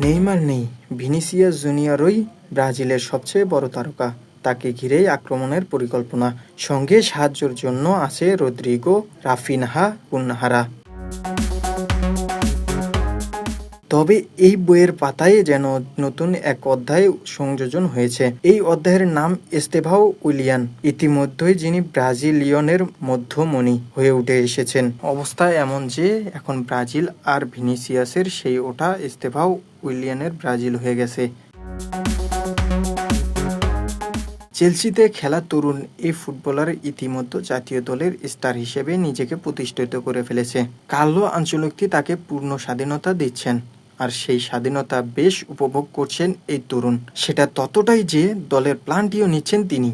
Neymar নেই। Vinicius জুনিয়রই ব্রাজিলের সবচেয়ে বড় তারকা। তাকে ঘিরেই আক্রমণের পরিকল্পনা। সঙ্গে সাহায্যের জন্য আছে রদ্রিগো, রাফিনহা কুনহারা তবে এই বইয়ের পাতায় যেন নতুন এক অধ্যায় সংযোজন হয়েছে। এই অধ্যায়ের নাম এস্তেভাও উইলিয়ান ইতিমধ্যেই যিনি ব্রাজিলিয়নের মধ্যমণি হয়ে উঠে এসেছেন। অবস্থা এমন যে, এখন ব্রাজিল আর ভিনিসিয়াসের সেই ওঠা এস্তেভাও উইলিয়ানের ব্রাজিল হয়ে গেছে। চেলসিতে খেলা তরুণ এই ফুটবলার ইতিমধ্যে জাতীয় দলের স্টার হিসেবে নিজেকে প্রতিষ্ঠিত করে ফেলেছে। কার্লো আঞ্চলিকটি তাকে পূর্ণ স্বাধীনতা দিচ্ছেন। আর সেই স্বাধীনতা বেশ উপভোগ করছেন এই তরুণ। সেটা ততটাই যে দলের প্লানটিও নিচ্ছেন তিনি।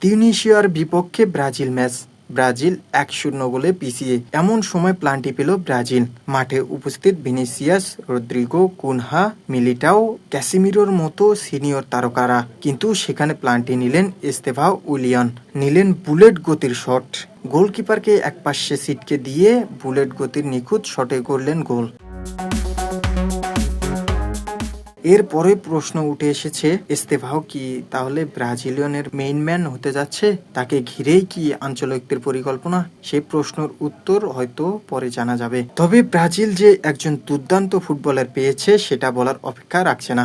তিউনিশিয়ার বিপক্ষে ব্রাজিল ম্যাচ। ব্রাজিল এক শূন্য গোলে পিছিয়ে এমন সময় প্লান্টি পেল ব্রাজিল। মাঠে উপস্থিত ভিনিসিয়াস, রদ্রিগো, কুনহা, মিলিটাও, ক্যাসিমিরোর মতো সিনিয়র তারকারা। কিন্তু সেখানে প্লান্টি নিলেন ইস্তেভা উলিয়ন। নিলেন বুলেট গতির শট। গোলকিপারকে একপাশে সিটকে দিয়ে বুলেট গতির নিখুঁত শটে করলেন গোল। এরপরে প্রশ্ন উঠে এসেছে ইস্তেফাও কি তাহলে ব্রাজিলিয়নের মেইন ম্যান হতে যাচ্ছে? তাকে ঘিরেই কি আঞ্চলিকদের পরিকল্পনা? সেই প্রশ্নের উত্তর হয়তো পরে জানা যাবে। তবে ব্রাজিল যে একজন দুর্দান্ত ফুটবলার পেয়েছে, সেটা বলার অপেক্ষা রাখছে না।